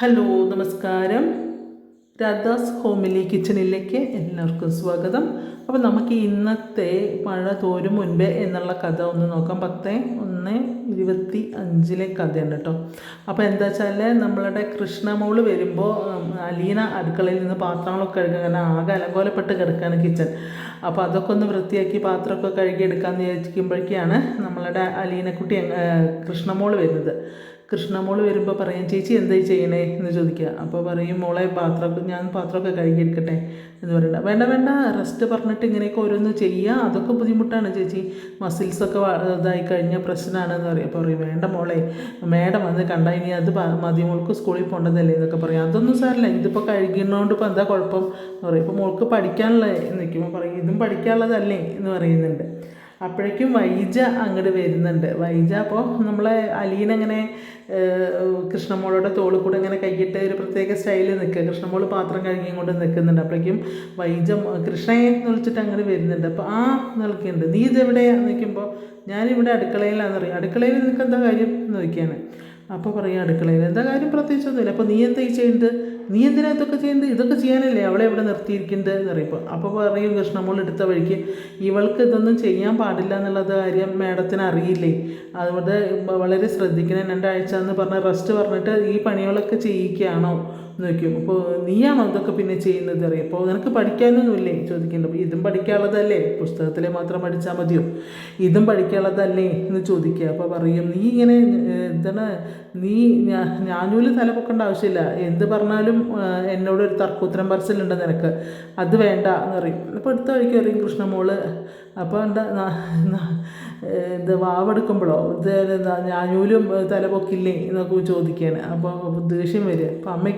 Hello നമസ്കാരം. Radhas homely കിച്ചണിലേക്ക് എല്ലാവർക്കും സ്വാഗതം. അപ്പോൾ നമുക്ക് ഇന്നത്തെ മഴ തോരും മുൻപേ എന്നുള്ള കഥ ഒന്ന് നോക്കാം. പത്ത് ഒന്ന് ഇരുപത്തി അഞ്ചിലെ കഥയാണ് കേട്ടോ. അപ്പോൾ എന്താ വെച്ചാൽ നമ്മളുടെ കൃഷ്ണമോൾ വരുമ്പോൾ അലീന അടുക്കളയിൽ നിന്ന് പാത്രങ്ങളൊക്കെ കഴുകുക കാരണം ആകെ അലങ്കോലപ്പെട്ട് കിടക്കുകയാണ് കിച്ചൺ. അപ്പോൾ അതൊക്കെ ഒന്ന് വൃത്തിയാക്കി പാത്രമൊക്കെ കഴുകി എടുക്കാമെന്ന് വിചാരിക്കുമ്പോഴേക്കാണ് നമ്മളുടെ അലീനക്കുട്ടി കൃഷ്ണമോൾ വരുന്നത്. കൃഷ്ണമോൾ വരുമ്പോൾ പറയും ചേച്ചി എന്തായി ചെയ്യണേ? എന്ന് ചോദിക്കുക. അപ്പോൾ പറയും മോളെ പാത്രമൊക്കെ ഞാൻ പാത്രമൊക്കെ കഴുകിയെടുക്കട്ടെ എന്ന് പറയണ്ട. വേണ്ട വേണ്ട റെസ്റ്റ് പറഞ്ഞിട്ട് ഇങ്ങനെയൊക്കെ ഓരോന്ന് ചെയ്യുക അതൊക്കെ ബുദ്ധിമുട്ടാണ് ചേച്ചി. മസിൽസൊക്കെ ഇതായി കഴിഞ്ഞാൽ പ്രശ്നമാണെന്ന് പറയും. അപ്പോൾ പറയും വേണ്ട മോളെ മേഡം അത് കണ്ടാൽ ഇനി അത് മതി. മോൾക്ക് സ്കൂളിൽ പോകേണ്ടതല്ലേ എന്നൊക്കെ പറയും. അതൊന്നും സാറില്ല ഇതിപ്പോൾ കഴുകുന്നതുകൊണ്ട് ഇപ്പോൾ എന്താ കുഴപ്പം? എന്ന് പറയും. ഇപ്പോൾ മോൾക്ക് പഠിക്കാനുള്ള നിൽക്കുമ്പോൾ പറയും ഇതും പഠിക്കാനുള്ളതല്ലേ? എന്ന് പറയുന്നുണ്ട്. അപ്പോഴേക്കും വൈജ അങ്ങോട്ട് വരുന്നുണ്ട്. വൈജ അപ്പോൾ നമ്മളെ അലീനങ്ങനെ കൃഷ്ണമോളോടെ തോളിൽ കൂടെ ഇങ്ങനെ കൈയിട്ട് ഒരു പ്രത്യേക സ്റ്റൈലിൽ നിൽക്കുക. കൃഷ്ണമോൾ പാത്രം കഴുകിയും കൊണ്ട് നിൽക്കുന്നുണ്ട്. അപ്പോഴേക്കും വൈജ കൃഷ്ണയെ വിളിച്ചിട്ട് അങ്ങോട്ട് വരുന്നുണ്ട്. അപ്പോൾ ആ നിൽക്കുന്നുണ്ട്. നീ ഇതെവിടെയാന്ന് നിൽക്കുമ്പോൾ ഞാനിവിടെ അടുക്കളയിലാണെന്ന് പറയും. അടുക്കളയിൽ നിനക്ക് എന്താ കാര്യം? എന്ന് ചോദിക്കുകയാണ്. അപ്പോൾ പറയാം അടുക്കളയിൽ എന്താ കാര്യം പ്രത്യേകിച്ചൊന്നുമില്ല. അപ്പോൾ നീ എന്താ ഈ ചെയ്യുന്നത്? നീ എന്തിനാ ഇതൊക്കെ ചെയ്യുന്നത്? ഇതൊക്കെ ചെയ്യാനല്ലേ? അവളെ ഇവിടെ നിർത്തിയിരിക്കുന്നത്? എന്ന് അപ്പോൾ പറയും കൃഷ്ണമോൾ എടുത്ത വഴിക്ക് ഇവൾക്ക് ഇതൊന്നും ചെയ്യാൻ പാടില്ല എന്നുള്ളത് കാര്യം മാഡത്തിന് അറിയില്ലേ? അതുകൊണ്ട് വളരെ ശ്രദ്ധിക്കണം. രണ്ടാഴ്ച എന്ന് പറഞ്ഞ റെസ്റ്റ് പറഞ്ഞിട്ട് ഈ പണികളൊക്കെ ചെയ്യിക്കുകയാണോ ചോദിക്കും അപ്പോൾ നീയാണോ ഇതൊക്കെ പിന്നെ ചെയ്യുന്നത് അറിയാം? അപ്പോൾ നിനക്ക് പഠിക്കാനൊന്നുമില്ലേ? ചോദിക്കേണ്ടത് അപ്പോൾ ഇതും പഠിക്കാനുള്ളതല്ലേ? പുസ്തകത്തിലെ മാത്രം പഠിച്ചാൽ മതിയോ? ഇതും പഠിക്കാനുള്ളതല്ലേ എന്ന് ചോദിക്കുക. അപ്പോൾ പറയും നീ ഇങ്ങനെ എന്താണ്? നീ ഞാനൂൽ തല പൊക്കേണ്ട ആവശ്യമില്ല. എന്ത് പറഞ്ഞാലും എന്നോട് ഒരു തർക്കുത്തരം പറച്ചിലുണ്ട് നിനക്ക്. അത് വേണ്ട എന്ന് പറയും. അപ്പോൾ അടുത്ത വഴിക്ക് പറയും കൃഷ്ണമോൾ അപ്പോൾ എന്താ ഇത് വാവെടുക്കുമ്പോഴോ? ഇത് ഏഹ്, തല പൊക്കില്ലേ എന്നൊക്കെ ചോദിക്കുകയാണ് അപ്പോൾ ദേഷ്യം വരിക. അപ്പം അമ്മ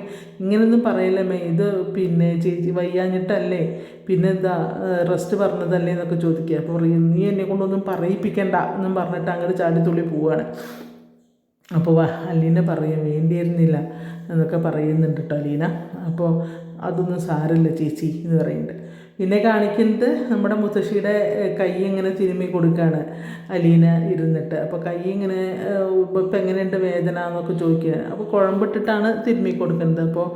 ഇങ്ങനെയൊന്നും പറയില്ലമ്മേ ഇത് പിന്നെ ചേച്ചി വയ്യാഞ്ഞിട്ടല്ലേ? പിന്നെ എന്താ റെസ്റ്റ് പറഞ്ഞതല്ലേ എന്നൊക്കെ ചോദിക്കുക. അപ്പോൾ പറയും നീ എന്നെ കൊണ്ടൊന്നും പറയിപ്പിക്കണ്ട എന്നും പറഞ്ഞിട്ട് അങ്ങോട്ട് ചാടിത്തുള്ളി പോവുകയാണ് അപ്പോൾ അലീന പറയും വേണ്ടിയിരുന്നില്ല എന്നൊക്കെ പറയുന്നുണ്ട് കേട്ടോ അലീന. അപ്പോൾ അതൊന്നും സാരമില്ല ചേച്ചി എന്ന് പറയുന്നുണ്ട്. പിന്നെ കാണിക്കുന്നത് നമ്മുടെ മുത്തശ്ശിയുടെ കൈ ഇങ്ങനെ തിരുമ്മി കൊടുക്കുകയാണ് അലീന ഇരുന്നിട്ട്. അപ്പോൾ കൈ ഇങ്ങനെ ഇപ്പം എങ്ങനെയുണ്ട് വേദന എന്നൊക്കെ ചോദിക്കുക അപ്പോൾ കുഴമ്പിട്ടിട്ടാണ് തിരുമ്മി കൊടുക്കുന്നത്. അപ്പോൾ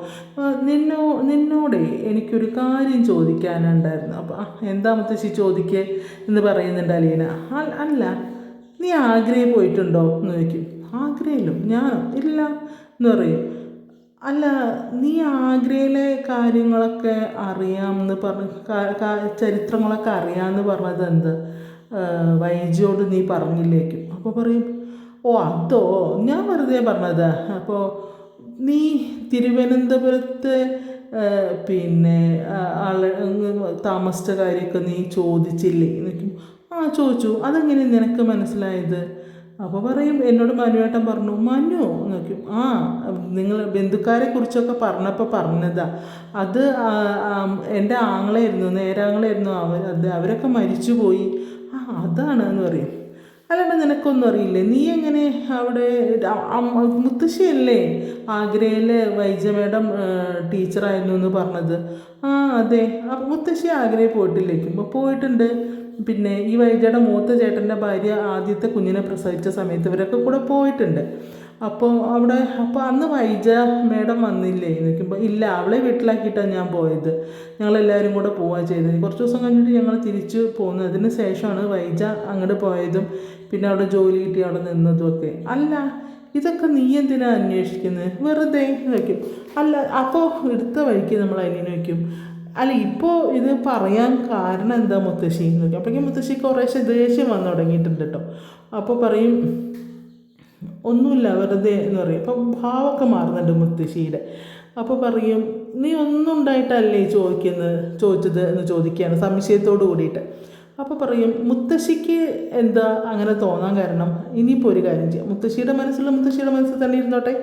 നിന്നോ നിന്നോടേ എനിക്കൊരു കാര്യം ചോദിക്കാനുണ്ടായിരുന്നു. അപ്പോൾ എന്താ മുത്തശ്ശി ചോദിക്കേ എന്ന് പറയുന്നുണ്ട് അലീന. "അ- അല്ല നീ ആഗ്രയിൽ പോയിട്ടുണ്ടോ എന്ന് ചോദിക്കും. ആഗ്രയിലും ഞാനോ? ഇല്ല എന്ന് പറയും. അല്ല നീ ആഗ്രയിലെ കാര്യങ്ങളൊക്കെ അറിയാമെന്ന് പറഞ്ഞ് ചരിത്രങ്ങളൊക്കെ അറിയാമെന്ന് പറഞ്ഞത് എന്ത് വൈജിയോട് നീ പറഞ്ഞില്ലേക്കും. അപ്പോൾ പറയും ഓ അതോ? ഞാൻ വെറുതെ പറഞ്ഞത്. അപ്പോൾ നീ തിരുവനന്തപുരത്ത് പിന്നെ ആൾ താമസിച്ച കാര്യമൊക്കെ നീ ചോദിച്ചില്ലേ? ആ ചോദിച്ചു. അതെങ്ങനെ നിനക്ക് മനസ്സിലായത്? അപ്പോൾ പറയും എന്നോട് മനുവേട്ടൻ പറഞ്ഞു മനു നോക്കും ആ നിങ്ങൾ ബന്ധുക്കാരെ കുറിച്ചൊക്കെ പറഞ്ഞപ്പോൾ പറഞ്ഞതാ. അത് എന്റെ ആങ്ങളായിരുന്നു നേരാങ്ങളായിരുന്നു. അവർ അത് അവരൊക്കെ മരിച്ചു പോയി ആ അതാണ് എന്ന് പറയും. അല്ലാണ്ട് നിനക്കൊന്നും അറിയില്ലേ? നീ എങ്ങനെ അവിടെ മുത്തശ്ശിയല്ലേ ആഗ്രയിലെ വൈജ മേഡം ടീച്ചറായിരുന്നു എന്ന് പറഞ്ഞത്? ആ അതെ. അപ്പം മുത്തശ്ശി ആഗ്രയിൽ പോയിട്ടില്ലേക്കും പോയിട്ടുണ്ട്. പിന്നെ ഈ വൈദ്യയുടെ മൂത്ത ചേട്ടന്റെ ഭാര്യ ആദ്യത്തെ കുഞ്ഞിനെ പ്രസവിച്ച സമയത്ത് ഇവരൊക്കെ കൂടെ പോയിട്ടുണ്ട്. അപ്പോൾ അവിടെ അപ്പോൾ അന്ന് വൈജ മേഡം വന്നില്ലേ? നിൽക്കുമ്പോൾ ഇല്ല അവളെ വീട്ടിലാക്കിയിട്ടാണ് ഞാൻ പോയത്. ഞങ്ങളെല്ലാവരും കൂടെ പോവുക ചെയ്തത്. കുറച്ച് ദിവസം കഴിഞ്ഞിട്ട് ഞങ്ങൾ തിരിച്ച് പോകുന്നത് അതിന് ശേഷമാണ് വൈജ അങ്ങോട്ട് പോയതും പിന്നെ അവിടെ ജോലി കിട്ടി അവിടെ നിന്നതും ഒക്കെ. അല്ല ഇതൊക്കെ നീ എന്തിനാണ് അന്വേഷിക്കുന്നത് വെറുതെ വയ്ക്കും അല്ല അപ്പോൾ എടുത്ത വഴിക്ക് നമ്മൾ അതിനെ വയ്ക്കും. അല്ല ഇപ്പോൾ ഇത് പറയാൻ കാരണം എന്താ മുത്തശ്ശി? എന്ന് നോക്കി അപ്പോഴേക്കും മുത്തശ്ശി കുറേശ്ശെ ദേഷ്യം വന്നു തുടങ്ങിയിട്ടുണ്ട് കേട്ടോ അപ്പോൾ പറയും ഒന്നുമില്ല വെറുതെ എന്ന് പറയും. അപ്പം ഭാവമൊക്കെ മാറുന്നുണ്ട് മുത്തശ്ശിയുടെ. അപ്പോൾ പറയും നീ ഒന്നും ഉണ്ടായിട്ടല്ലേ ചോദിക്കുന്നത് ചോദിച്ചത് എന്ന് ചോദിക്കുകയാണ് സംശയത്തോട് കൂടിയിട്ട്. അപ്പോൾ പറയും മുത്തശ്ശിക്ക് എന്താ അങ്ങനെ തോന്നാൻ കാരണം? ഇനിയിപ്പോൾ ഒരു കാര്യം ചെയ്യാം. മുത്തശ്ശിയുടെ മനസ്സിൽ മുത്തശ്ശിയുടെ മനസ്സിൽ തന്നെ ഇരുന്നോട്ടെ.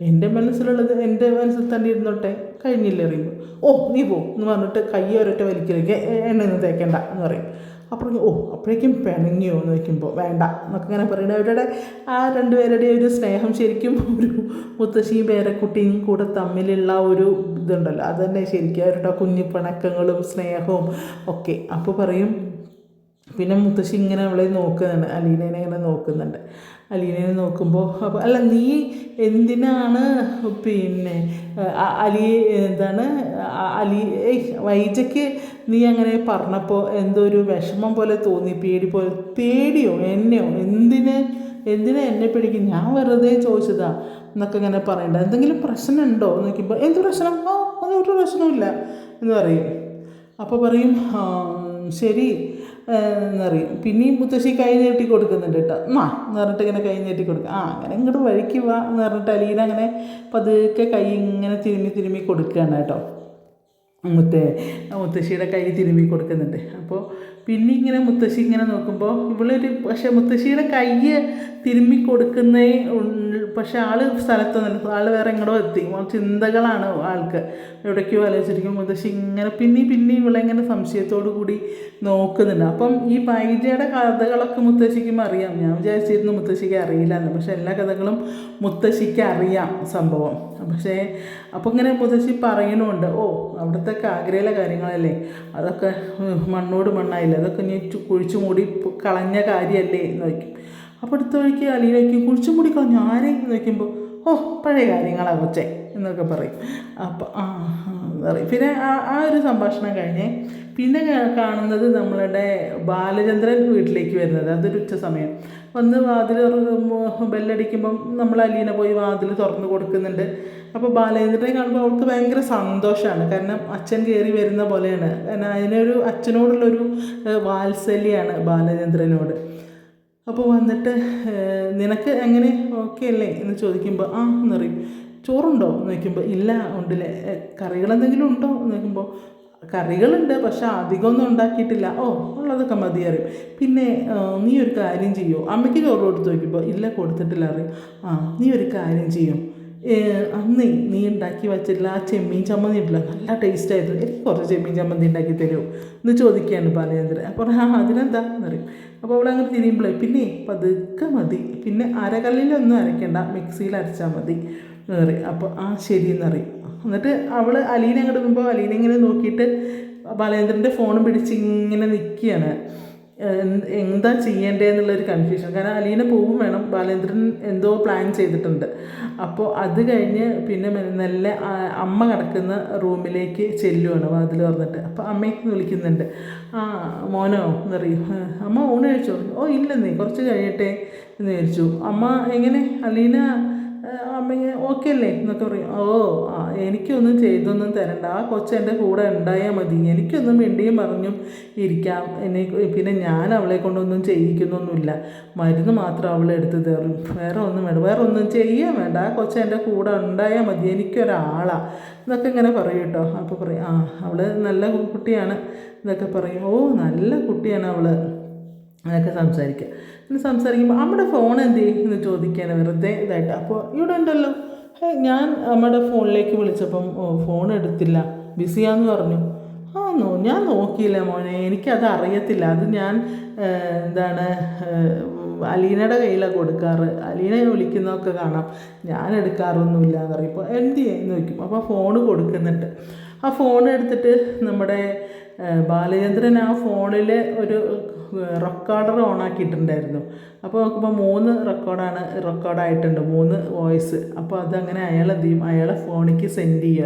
എന്റെ മനസ്സിലുള്ളത് എന്റെ മനസ്സിൽ തന്നെ ഇരുന്നോട്ടെ? കഴിഞ്ഞില്ല അറിയുമ്പോൾ ഓ നീ പോ എന്ന് പറഞ്ഞിട്ട് കൈ ഒരൊറ്റ വലിക്കലേക്ക് എണ്ണയൊന്നും തേക്കണ്ട എന്ന് പറയും. അപ്പോൾ ഓ അപ്പോഴേക്കും പിണങ്ങിയോ എന്ന് വയ്ക്കുമ്പോൾ വേണ്ട എന്നൊക്കെ ഇങ്ങനെ പറയുന്നത് അവരുടെ ആ രണ്ടുപേരുടെ ഒരു സ്നേഹം ശരിക്കും ഒരു മുത്തശ്ശിയും പേരക്കുട്ടിയും കൂടെ തമ്മിലുള്ള ഒരു ഇതുണ്ടല്ലോ. അത് തന്നെ ശരിക്കും അവരുടെ കുഞ്ഞു പിണക്കങ്ങളും സ്നേഹവും ഒക്കെ. അപ്പോൾ പറയും പിന്നെ മുത്തശ്ശി ഇങ്ങനെ അവളെ നോക്കുന്നുണ്ട് അലീനേനെ നോക്കുന്നുണ്ട്. അലീനെ നോക്കുമ്പോൾ അപ്പോൾ അല്ല നീ എന്തിനാണ് പിന്നെ അലി എന്താണ് അലി വൈജയ്ക്ക് നീ അങ്ങനെ പറഞ്ഞപ്പോൾ എന്തോ ഒരു വിഷമം പോലെ തോന്നി പേടി പോലെ പേടിയോ എന്നെയോ എന്തിന് എന്തിനാ എന്നെ പേടിക്കും ഞാൻ വെറുതെ ചോദിച്ചതാ എന്നൊക്കെ ഇങ്ങനെ പറയണ്ട. എന്തെങ്കിലും പ്രശ്നമുണ്ടോ എന്ന് നോക്കിയപ്പോൾ എന്ത് പ്രശ്നം? ഓ അതൊരു പ്രശ്നമില്ല എന്ന് പറയും. അപ്പോൾ പറയും ശരി ഏഹ് പറയും പിന്നെയും മുത്തശ്ശി കൈ നീട്ടി കൊടുക്കുന്നുണ്ട് കേട്ടോ. മാ എന്ന് പറഞ്ഞിട്ട് ഇങ്ങനെ കൈ നീട്ടി കൊടുക്കുക ആ അങ്ങനെ ഇങ്ങോട്ട് വഴിക്ക് വാ എന്ന് പറഞ്ഞിട്ട് അലീന അങ്ങനെ പതുക്കെ കൈ ഇങ്ങനെ തിരുമ്മി തിരുമ്മി കൊടുക്കുകയാണ് കേട്ടോ. മുത്തേ മുത്തശ്ശിയുടെ കൈ തിരുമ്മി കൊടുക്കുന്നുണ്ട്. അപ്പോൾ പിന്നെ ഇങ്ങനെ മുത്തശ്ശി ഇങ്ങനെ നോക്കുമ്പോൾ ഇവളൊരു പക്ഷേ മുത്തശ്ശിയുടെ കൈ തിരുമ്മി കൊടുക്കുന്നേ പക്ഷേ ആൾ സ്ഥലത്തൊന്നും ആൾ വേറെ എങ്ങോട്ടോ എത്തി. ചിന്തകളാണ് ആൾക്ക്. എവിടേക്കോ ആലോചിച്ചിരിക്കും മുത്തശ്ശി ഇങ്ങനെ പിന്നെ പിന്നെ ഇവളെ ഇങ്ങനെ സംശയത്തോടു കൂടി നോക്കുന്നുണ്ട്. അപ്പം ഈ പൈജയുടെ കഥകളൊക്കെ മുത്തശ്ശിക്കും അറിയാം. ഞാൻ വിചാരിച്ചിരുന്നു മുത്തശ്ശിക്ക് അറിയില്ല എന്ന് പക്ഷേ എല്ലാ കഥകളും മുത്തശ്ശിക്ക് അറിയാം സംഭവം. പക്ഷേ അപ്പം ഇങ്ങനെ മുത്തശ്ശി പറയണുണ്ട്. ഓ അവിടുത്തെ ആഗ്രഹയിലെ കാര്യങ്ങളല്ലേ? അതൊക്കെ മണ്ണോട് മണ്ണായില്ല? അതൊക്കെ നീ കുഴിച്ചു മൂടി കളഞ്ഞ കാര്യമല്ലേ എന്ന് വയ്ക്കും. അപ്പോൾ അടുത്ത വഴിക്ക് അലിയിലേക്ക് കുഴിച്ചു മൂടി കളഞ്ഞു ആരെ എന്ന് വയ്ക്കുമ്പോൾ ഓ പഴയ കാര്യങ്ങളാ കൊച്ചെ എന്നൊക്കെ പറയും. അപ്പോൾ ആ പറയും. പിന്നെ ആ ആ ഒരു സംഭാഷണം കഴിഞ്ഞ് പിന്നെ കാണുന്നത് നമ്മളുടെ ബാലചന്ദ്രൻ വീട്ടിലേക്ക് വരുന്നത്. അതൊരു ഉച്ച സമയം. വന്ന് വാതിൽ ബെല്ലടിക്കുമ്പം നമ്മൾ അലീന പോയി വാതിൽ തുറന്ന് കൊടുക്കുന്നുണ്ട്. അപ്പോൾ ബാലചന്ദ്രനെ കാണുമ്പോൾ അവൾക്ക് ഭയങ്കര സന്തോഷമാണ് കാരണം അച്ഛൻ കയറി വരുന്ന പോലെയാണ്. കാരണം അതിനൊരു അച്ഛനോടുള്ളൊരു വാത്സല്യമാണ് ബാലചന്ദ്രനോട് അപ്പോൾ വന്നിട്ട് നിനക്ക് എങ്ങനെ ഓക്കെ അല്ലേ എന്ന് ചോദിക്കുമ്പോൾ ആ എന്നറിയും ചോറുണ്ടോ എന്ന് ചോദിക്കുമ്പോൾ ഇല്ല ഉണ്ടല്ലേ. കറികൾ എന്തെങ്കിലും ഉണ്ടോ എന്ന് ചോദിക്കുമ്പോൾ കറികളുണ്ട് പക്ഷെ അധികമൊന്നും ഉണ്ടാക്കിയിട്ടില്ല. ഓ ഉള്ളതൊക്കെ മതി അറിയും പിന്നെ നീ ഒരു കാര്യം ചെയ്യോ. അമ്മയ്ക്ക് ചോറ് കൊടുത്ത് നോക്കിയപ്പോൾ ഇല്ല കൊടുത്തിട്ടില്ല അറിയും ആ നീ ഒരു കാര്യം ചെയ്യും. അന്ന് നീ ഉണ്ടാക്കി വെച്ചില്ല ആ ചെമ്മീൻ ചമ്മന്തി ഉണ്ടല്ലോ നല്ല ടേസ്റ്റ് ആയിരുന്നു. എനിക്ക് കുറച്ച് ചെമ്മീൻ ചമ്മന്തി ഉണ്ടാക്കി തരുമോ എന്ന് ചോദിക്കുകയാണ് ബാലചന്ദ്രൻ അപ്പോൾ ആ അതിനെന്താ എന്നറിയും അപ്പോൾ അവിടെ അങ്ങനെ തിരിയുമ്പോഴേ പിന്നെ പതുക്കെ മതി. പിന്നെ അരകല്ലിലൊന്നും അരയ്ക്കണ്ട. മിക്സിയിൽ അരച്ചാൽ മതി. എന്ന് പറയും. അപ്പോൾ ആ ശരി എന്നറിയും എന്നിട്ട് അവൾ അലീനെ അങ്ങോട്ട് വരുമ്പോൾ അലീനെ ഇങ്ങനെ നോക്കിയിട്ട് ബാലേന്ദ്രന്റെ ഫോണും പിടിച്ച് ഇങ്ങനെ നിൽക്കുകയാണ്. എന്ത് ചെയ്യേണ്ടതെന്നുള്ളൊരു കൺഫ്യൂഷൻ കാരണം അലീന പോവും വേണം. ബാലേന്ദ്രൻ എന്തോ പ്ലാൻ ചെയ്തിട്ടുണ്ട്. അപ്പോൾ അത് കഴിഞ്ഞ് പിന്നെ നല്ല അമ്മ കിടക്കുന്ന റൂമിലേക്ക് ചെല്ലുവാണ് വാതിൽ തുറന്നിട്ട്. അപ്പോൾ അമ്മയ്ക്ക് വിളിക്കുന്നുണ്ട്. ആ മോനോ എന്നറിയും. അമ്മ ഊണ് കഴിച്ചോ? ഓ ഇല്ലെന്നേ കുറച്ച് കഴിയട്ടെ എന്ന് വിചാരിച്ചു അമ്മ എങ്ങനെ? അലീന അമ്മ ഓക്കെ അല്ലേ? എന്നൊക്കെ പറയും. ഓ എനിക്കൊന്നും ചെയ്തൊന്നും തരണ്ട. ആ കൊച്ചു എന്റെ കൂടെ ഉണ്ടായാൽ മതി. എനിക്കൊന്നും മിണ്ടിയും പറഞ്ഞും ഇരിക്കാം. എന്നെ പിന്നെ ഞാൻ അവളെ കൊണ്ടൊന്നും ചെയ്യിക്കുന്നൊന്നുമില്ല. മരുന്ന് മാത്രം അവളെ എടുത്ത് തരും. വേറെ ഒന്നും വേണ്ട. വേറെ ഒന്നും ചെയ്യാൻ വേണ്ട. ആ കൊച്ചു എന്റെ കൂടെ ഉണ്ടായാൽ മതി. എനിക്കൊരാളാണ് എന്നൊക്കെ ഇങ്ങനെ പറയും കേട്ടോ. അപ്പോൾ പറയും ആ അവൾ നല്ല കുട്ടിയാണ്. എന്നൊക്കെ പറയും. ഓ നല്ല കുട്ടിയാണ് അവൾ അതൊക്കെ സംസാരിക്കുക. പിന്നെ സംസാരിക്കുമ്പോൾ നമ്മുടെ ഫോൺ എന്ത് എന്ന് ചോദിക്കുകയാണ് വെറുതെ ഇതായിട്ട്. അപ്പോൾ ഇവിടെ ഉണ്ടല്ലോ. ഞാൻ നമ്മുടെ ഫോണിലേക്ക് വിളിച്ചപ്പം ഫോൺ എടുത്തില്ല. ബിസിയാന്ന് പറഞ്ഞു. ആ നോ ഞാൻ നോക്കിയില്ല മോനെ. എനിക്കത് അറിയത്തില്ല. അത് ഞാൻ എന്താണ് അലീനയുടെ കയ്യിലാണ് കൊടുക്കാറ്. അലീന വിളിക്കുന്നതൊക്കെ കാണാം. ഞാൻ എടുക്കാറൊന്നുമില്ല എന്ന് പറയും. ഇപ്പോൾ എന്ത് ചെയ്യുന്നു ചോദിക്കും. അപ്പോൾ ഫോണ് കൊടുക്കുന്നുണ്ട്. ആ ഫോൺ എടുത്തിട്ട് നമ്മുടെ ബാലചന്ദ്രൻ ആ ഫോണിൽ ഒരു റെക്കോർഡർ ഓൺ ആക്കിയിട്ടുണ്ടായിരുന്നു. അപ്പോൾ നോക്കുമ്പോൾ മൂന്ന് റെക്കോർഡാണ് റെക്കോർഡായിട്ടുണ്ട് മൂന്ന് വോയിസ് അപ്പോൾ അതങ്ങനെ അയാൾ എന്ത് ചെയ്യും? അയാളെ ഫോണിലേക്ക് സെൻഡ് ചെയ്യും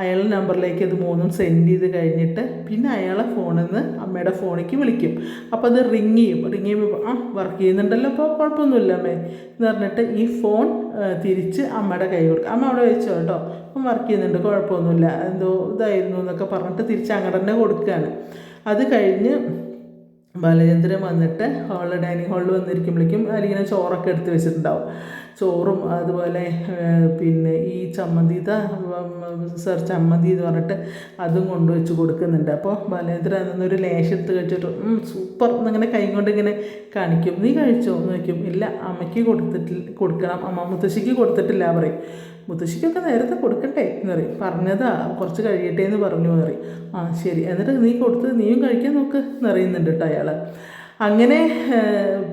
അയാളുടെ നമ്പറിലേക്ക് ഇത് മൂന്നും സെൻഡ് ചെയ്ത് കഴിഞ്ഞിട്ട് പിന്നെ അയാളെ ഫോണിൽ നിന്ന് അമ്മയുടെ ഫോണിലേക്ക് വിളിക്കും. അപ്പോൾ അത് റിങ് ചെയ്യും. റിങ് ചെയ്യുമ്പോൾ ആ വർക്ക് ചെയ്യുന്നുണ്ടല്ലോ. അപ്പോൾ കുഴപ്പമൊന്നുമില്ല അമ്മേ. എന്ന് പറഞ്ഞിട്ട് ഈ ഫോൺ തിരിച്ച് അമ്മയുടെ കൈ കൊടുക്കും. അമ്മ അവിടെ വെച്ചോ കേട്ടോ അപ്പം വർക്ക് ചെയ്യുന്നുണ്ട്. കുഴപ്പമൊന്നുമില്ല. എന്തോ ഇതായിരുന്നു എന്നൊക്കെ പറഞ്ഞിട്ട് തിരിച്ച് അങ്ങോട്ട് തന്നെ കൊടുക്കുകയാണ്. അത് കഴിഞ്ഞ് ബാലചന്ദ്രൻ വന്നിട്ട് ഹാളിൽ ഡൈനിങ് ഹാളിൽ വന്നിരിക്കുമ്പോഴേക്കും അതിലിങ്ങനെ ചോറൊക്കെ എടുത്ത് വെച്ചിട്ടുണ്ടാവും. ചോറും അതുപോലെ പിന്നെ ഈ ചമ്മന്തി സർ ചമ്മന്തി എന്ന് പറഞ്ഞിട്ട് അതും കൊണ്ടുവച്ച് കൊടുക്കുന്നുണ്ട്. അപ്പോൾ ബാലേന്ദ്രൻ അതൊന്നൊരു ലേശത്ത് കഴിച്ചിട്ട് സൂപ്പർ എന്നിങ്ങനെ കൈ കൊണ്ട് ഇങ്ങനെ കാണിക്കും. നീ കഴിച്ചോ? എന്ന് ചോദിക്കും. ഇല്ല അമ്മയ്ക്ക് കൊടുത്തിട്ടില്ല കൊടുക്കണം. അമ്മ മുത്തശ്ശിക്ക് കൊടുത്തിട്ടില്ല പറയും. മുത്തശ്ശിക്കൊക്കെ നേരത്തെ കൊടുക്കട്ടെ എന്ന് പറയും. പറഞ്ഞതാ കുറച്ച് കഴിയട്ടെ എന്ന് പറഞ്ഞു പറയും. ആ ശരി. എന്നിട്ട് നീ കൊടുത്ത് നീയും കഴിക്കാൻ നോക്ക് എന്നറിയുന്നുണ്ട് കേട്ടോ അയാൾ അങ്ങനെ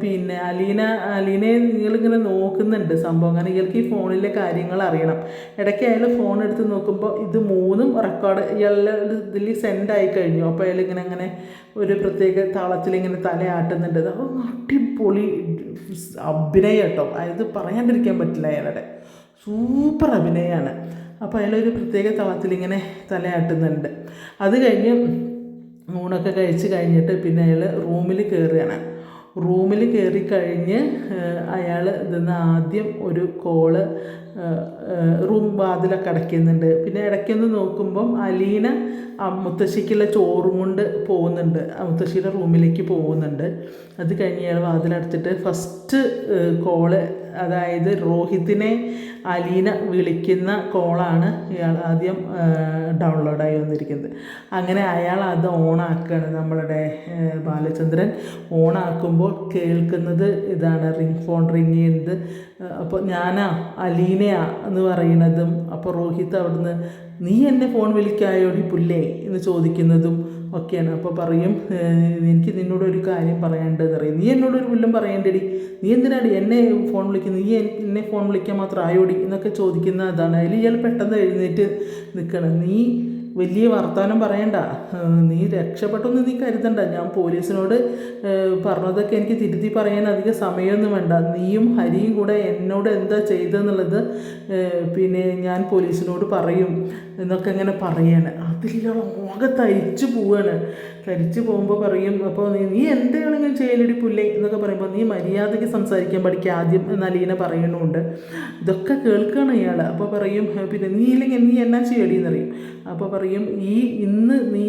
പിന്നെ അലീന അലീനയെ നിങ്ങളിങ്ങനെ നോക്കുന്നുണ്ട് സംഭവം. കാരണം ഇയാൾക്ക് ഈ ഫോണിലെ കാര്യങ്ങൾ അറിയണം. ഇടയ്ക്ക് അയാൾ ഫോൺ എടുത്ത് നോക്കുമ്പോൾ ഇത് മൂന്നും റെക്കോർഡ് ഇയാളുടെ ഇതിൽ സെൻഡ് ആയി കഴിഞ്ഞു. അപ്പോൾ അയാൾ ഇങ്ങനെ അങ്ങനെ ഒരു പ്രത്യേക താളത്തിൽ ഇങ്ങനെ തലയാട്ടുന്നുണ്ട്. അപ്പോൾ അടിപൊളി അഭിനയം കേട്ടോ. അതായത് പറയാണ്ടിരിക്കാൻ പറ്റില്ല അയാളുടെ. സൂപ്പർ അഭിനയമാണ്. അപ്പോൾ അയാളൊരു പ്രത്യേക തളത്തിൽ ഇങ്ങനെ തലയാട്ടുന്നുണ്ട്. അത് കഴിഞ്ഞ് ഊണൊക്കെ കഴിച്ച് കഴിഞ്ഞിട്ട് പിന്നെ അയാൾ റൂമിൽ കയറുകയാണ് റൂമിൽ കയറി കഴിഞ്ഞ് അയാൾ ഇതിന്ന് ആദ്യം ഒരു കോൾ റൂം വാതിലൊക്കെ അടയ്ക്കുന്നുണ്ട്. പിന്നെ ഇടയ്ക്കൊന്ന് നോക്കുമ്പം അലീന മുത്തശ്ശിക്കുള്ള ചോറും കൊണ്ട് പോകുന്നുണ്ട്. മുത്തശ്ശിയുടെ റൂമിലേക്ക് പോകുന്നുണ്ട്. അത് കഴിഞ്ഞ് അയാൾ വാതിലടച്ചിട്ട് ഫസ്റ്റ് കോൾ അതായത് രോഹിത്തിനെ അലീന വിളിക്കുന്ന കോളാണ് ഇയാൾ ആദ്യം ഡൗൺലോഡായി വന്നിരിക്കുന്നത്. അങ്ങനെ അയാൾ അത് ഓണാക്കുകയാണ് നമ്മളുടെ ബാലചന്ദ്രൻ. ഓണാക്കുമ്പോൾ കേൾക്കുന്നത് ഇതാണ് റിംഗ് ഫോൺ റിങ് ചെയ്യുന്നത്. അപ്പോൾ ഞാനാ അലീനയാ എന്ന് പറയുന്നതും അപ്പോൾ രോഹിത് അവിടുന്ന് നീ എന്നെ ഫോൺ വിളിക്കായോടി പുല്ലേ? എന്ന് ചോദിക്കുന്നതും ഒക്കെയാണ്. അപ്പോൾ പറയും എനിക്ക് നിന്നോട് ഒരു കാര്യം പറയേണ്ടതെന്ന് പറയും. നീ എന്നോട് ഒരു പുല്ലും പറയേണ്ടടി നീ എന്തിനാണ് എന്നെ ഫോൺ വിളിക്കുന്നത് നീ എന്നെ ഫോൺ വിളിക്കാൻ മാത്രം ആയോടി എന്നൊക്കെ ചോദിക്കുന്ന അതാണ് അതിൽ ഇയാൾ പെട്ടെന്ന് എഴുന്നേറ്റ് നിൽക്കണം നീ വലിയ വർത്തമാനം പറയണ്ട. നീ രക്ഷപ്പെട്ടൊന്നും നീ കരുതണ്ട. ഞാൻ പോലീസിനോട് പറഞ്ഞതൊക്കെ എനിക്ക് തിരുത്തി പറയാൻ അധികം സമയമൊന്നും വേണ്ട. നീയും ഹരിയും കൂടെ എന്നോട് എന്താ ചെയ്തതെന്നുള്ളത് പിന്നെ ഞാൻ പോലീസിനോട് പറയും എന്നൊക്കെ ഇങ്ങനെ പറയാണ്. അതിലുള്ള മുഖം തരിച്ചു പോവാണ്. തരിച്ചു പോകുമ്പോൾ പറയും അപ്പോൾ നീ നീ എന്താണെങ്കിലും ചെയ്യലടി പുല്ലേ പറയുമ്പോൾ നീ മര്യാദയ്ക്ക് സംസാരിക്കാൻ പഠിക്കുക ആദ്യം എന്ന് അലീന പറയുന്നുണ്ട്. ഇതൊക്കെ കേൾക്കുകയാണ് ഇയാൾ അപ്പോൾ പറയും പിന്നെ നീ ഇല്ലെങ്കിൽ നീ എന്നാ ചെയ്യടി എന്നറിയും അപ്പോൾ പറയും ഈ ഇന്ന് നീ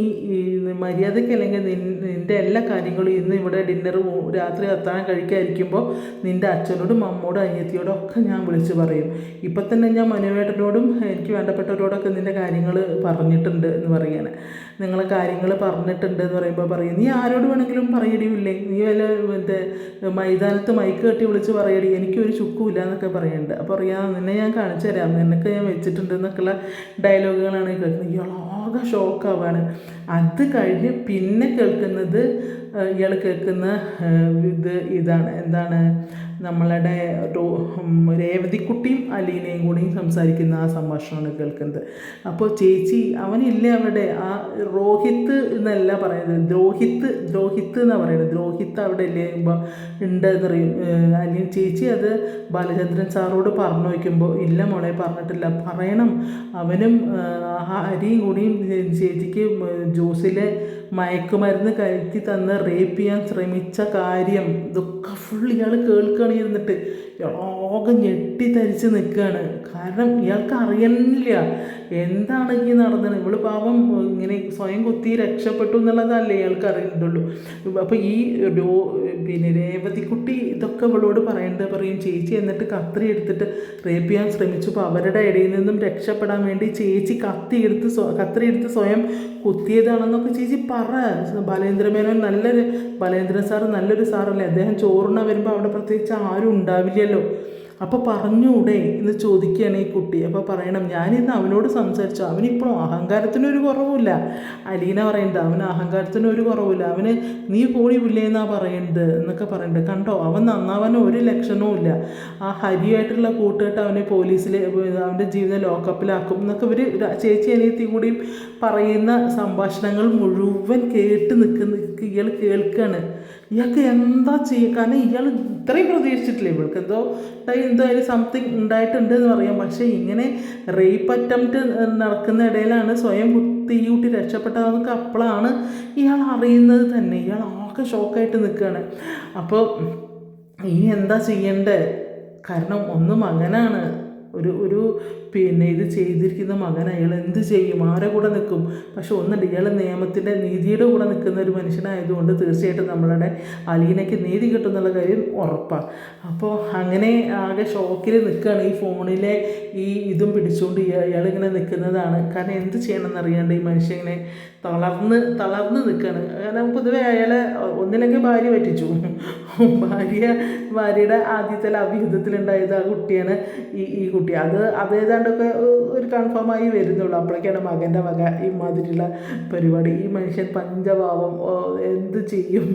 മര്യാദയ്ക്ക് അല്ലെങ്കിൽ നിൻ- നിന്റെ എല്ലാ കാര്യങ്ങളും ഇന്ന് ഇവിടെ ഡിന്നർ രാത്രി അത്താഴം കഴിക്കാതിരിക്കുമ്പോൾ നിന്റെ അച്ഛനോടും അമ്മോടും അനിയത്തിയോടും ഒക്കെ ഞാൻ വിളിച്ച് പറയും. ഇപ്പം തന്നെ ഞാൻ മനുവേട്ടനോടും എനിക്ക് വേണ്ടപ്പെട്ടവരോടൊക്കെ നിന്റെ കാര്യങ്ങൾ പറഞ്ഞിട്ടുണ്ട് എന്ന് പറയാണ് നിങ്ങളെ കാര്യങ്ങൾ പറഞ്ഞിട്ടുണ്ട് എന്ന് പറയുമ്പോൾ പറയും നീ ആരോട് വേണമെങ്കിലും പറയടിയില്ലേ? നീ വല്ല മറ്റേ മൈതാനത്ത് മൈക്ക് കെട്ടി വിളിച്ച് പറയടി എനിക്കൊരു ചുക്കുമില്ല എന്നൊക്കെ പറയുന്നുണ്ട് അപ്പോൾ അറിയാം നിന്നെ ഞാൻ കാണിച്ചു തരാം. നിനക്ക് ഞാൻ വെച്ചിട്ടുണ്ട് എന്നൊക്കെയുള്ള ഡയലോഗുകളാണ് കേൾക്കുന്നത്. ഇയാൾ ആകെ ഷോക്കാവാണ് അത് കഴിഞ്ഞ് പിന്നെ കേൾക്കുന്നത് ഇയാൾ കേൾക്കുന്ന ഇത് ഇതാണ്. എന്താണ്? നമ്മളുടെ ഒരു രേവതിക്കുട്ടിയും അലീനയും കൂടിയും സംസാരിക്കുന്ന ആ സംഭാഷണമാണ് കേൾക്കുന്നത്. അപ്പോൾ ചേച്ചി അവനില്ലേ അവിടെ? ആ രോഹിത്ത് എന്നല്ല പറയുന്നത്. ദ്രോഹിത്ത് ദ്രോഹിത്ത് എന്നാണ് പറയുന്നത്. ദ്രോഹിത്ത് അവിടെ ഇല്ലേ? ഉണ്ട് എന്ന് പറയും അലീൻ ചേച്ചി അത് ബാലചന്ദ്രൻ സാറോട് പറഞ്ഞു വയ്ക്കുമ്പോൾ ഇല്ല മോളെ പറഞ്ഞിട്ടില്ല. പറയണം. അവനും ഹരിയും കൂടിയും ചേച്ചിക്ക് ജോസിലെ മയക്കുമരുന്ന് കയറ്റി തന്ന് റേപ്പ് ചെയ്യാൻ ശ്രമിച്ച കാര്യം ഇതൊക്കെ ഫുൾ ഇയാൾ കേൾക്കുകയാണ് ഇരുന്നിട്ട്. ആകെ ഞെട്ടിത്തരിച്ച് നിൽക്കുകയാണ് കാരണം ഇയാൾക്ക് അറിയണില്ല എന്താണ് ഈ നടന്നത്? ഇവൾ പാവം ഇങ്ങനെ സ്വയം കുത്തി രക്ഷപ്പെട്ടു എന്നുള്ളതല്ലേ ഇയാൾക്ക് അറിയുന്നുള്ളൂ. അപ്പോൾ ഈ പിന്നെ രേവതിക്കുട്ടി ഇതൊക്കെ ഇവളോട് പറയേണ്ടത് പറയും. ചേച്ചി എന്നിട്ട് കത്രി എടുത്തിട്ട് റേപ്പ് ചെയ്യാൻ ശ്രമിച്ചപ്പോൾ അവരുടെ ഇടയിൽ നിന്നും രക്ഷപ്പെടാൻ വേണ്ടി ചേച്ചി കത്തി എടുത്ത് കത്രി എടുത്ത് സ്വയം കുത്തിയതാണെന്നൊക്കെ ചേച്ചി പറ. ബാലേന്ദ്രമേനോൻ നല്ലൊരു ബാലേന്ദ്രൻ സാറ് നല്ലൊരു സാറല്ലേ? അദ്ദേഹം ചോറിന വരുമ്പോൾ അവിടെ പ്രത്യേകിച്ച് ആരും ഉണ്ടാവില്ലല്ലോ അപ്പോൾ പറഞ്ഞൂടെ എന്ന് ചോദിക്കുകയാണ് ഈ കുട്ടി. അപ്പോൾ പറയണം ഞാനിന്ന് അവനോട് സംസാരിച്ചു. അവനിപ്പോഴും അഹങ്കാരത്തിനൊരു കുറവുമില്ല. അലീന പറയുന്നത് അവന് അഹങ്കാരത്തിനൊരു കുറവില്ല അവന് നീ പോയി വില്ലേന്നാ പറയുന്നത് എന്നൊക്കെ പറയുന്നുണ്ട് കണ്ടോ അവൻ നന്നാവാൻ ഒരു ലക്ഷണവും ഇല്ല. ആ ഹരിയായിട്ടുള്ള കൂട്ടുകെട്ട് അവനെ പോലീസിൽ അവന്റെ ജീവിതം ലോക്കപ്പിലാക്കും എന്നൊക്കെ ഇവർ ചേച്ചി അനിയത്തി കൂടിയും പറയുന്ന സംഭാഷണങ്ങൾ മുഴുവൻ കേട്ട് നിൽക്കുന്ന ഇയാൾ കേൾക്കുകയാണ് ഇയാൾക്ക് എന്താ ചെയ്യുക കാരണം ഇയാൾ ഇത്രയും പ്രതീക്ഷിച്ചിട്ടില്ല. ഇവൾക്ക് എന്തോ എന്തോ അതിൽ സംതിങ് ഉണ്ടായിട്ടുണ്ട് എന്ന് പറയാം. പക്ഷേ ഇങ്ങനെ റേപ്പ് അറ്റംപ്റ്റ് നടക്കുന്ന ഇടയിലാണ് സ്വയം തീയൂട്ടി കൂട്ടി രക്ഷപ്പെട്ടതെന്നൊക്കെ അപ്പോഴാണ് ഇയാൾ അറിയുന്നത് തന്നെ. ഇയാൾ ആകെ ഷോക്കായിട്ട് നിൽക്കുകയാണ്. അപ്പോൾ ഇനി എന്താ ചെയ്യേണ്ടത് കാരണം ഒന്ന് മകനാണ്. ഒരു ഒരു പിന്നെ ഇത് ചെയ്തിരിക്കുന്ന മകൻ അയാൾ എന്ത് ചെയ്യും? ആരെ കൂടെ നിൽക്കും? പക്ഷെ ഒന്നുണ്ട് ഇയാൾ നിയമത്തിന്റെ നീതിയുടെ കൂടെ നിൽക്കുന്ന ഒരു മനുഷ്യനായതുകൊണ്ട് തീർച്ചയായിട്ടും നമ്മളുടെ അലീനയ്ക്ക് നീതി കിട്ടും എന്നുള്ള കാര്യം ഉറപ്പാണ് അപ്പോൾ അങ്ങനെ ആകെ ഷോക്കിൽ നിൽക്കുകയാണ് ഈ ഫോണിലെ ഈ ഇതും പിടിച്ചുകൊണ്ട് ഇയാൾ ഇയാളിങ്ങനെ നിൽക്കുന്നതാണ്. കാരണം എന്ത് ചെയ്യണമെന്ന് അറിയാണ്ട് ഈ മനുഷ്യൻ ഇങ്ങനെ തളർന്ന് തളർന്ന് നിൽക്കുകയാണ്. കാരണം പൊതുവെ അയാളെ ഒന്നില്ലെങ്കിൽ ഭാര്യ പറ്റിച്ചു. ഭാര്യ ഭാര്യയുടെ ആദ്യത്തെ അഭിഹിതത്തിലുണ്ടായത് ആ കുട്ടിയാണ് ഈ ഈ കുട്ടി. അത് അതേതാണ്ടൊക്കെ ഒരു കൺഫേമായി വരുന്നുള്ളൂ. അപ്പോഴേക്കാണ് മകന്റെ ഈ മാതിരിയുള്ള പരിപാടി. ഈ മനുഷ്യൻ പഞ്ചഭാവം എന്ത് ചെയ്യും?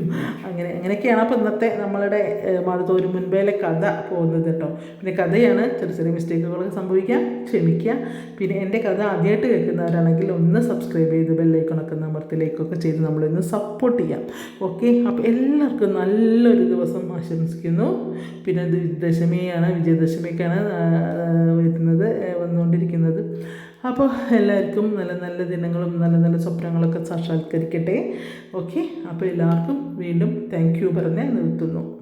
അങ്ങനെ അങ്ങനെയൊക്കെയാണ് അപ്പോൾ ഇന്നത്തെ നമ്മളുടെ മഴത്തോരു മുൻപേലെ കഥ പോകുന്നത് കേട്ടോ. പിന്നെ കഥയാണ് ചെറിയ ചെറിയ മിസ്റ്റേക്കുകളൊക്കെ സംഭവിക്കാം ക്ഷമിക്കുക. പിന്നെ എന്റെ കഥ ആദ്യമായിട്ട് കേൾക്കുന്നവരാണെങ്കിൽ ഒന്ന് സബ്സ്ക്രൈബ് ചെയ്ത് ബെല്ലൈക്കണൊക്കെ നമ്പർത്തിലേക്കൊക്കെ ചെയ്ത് നമ്മളിന്ന് സപ്പോർട്ട് ചെയ്യാം. ഓക്കെ അപ്പോൾ എല്ലാവർക്കും നല്ലൊരു ദിവസം ആശംസിക്കുന്നു. പിന്നെ ദശമിയാണ് വിജയദശമിക്കാണ് വരുന്നത് വന്നുകൊണ്ടിരിക്കുന്നത്. അപ്പോൾ എല്ലാവർക്കും നല്ല നല്ല ദിനങ്ങളും നല്ല നല്ല സ്വപ്നങ്ങളൊക്കെ സാക്ഷാത്കരിക്കട്ടെ. ഓക്കെ? അപ്പോൾ എല്ലാവർക്കും വീണ്ടും താങ്ക് യു പറഞ്ഞ് നിർത്തുന്നു.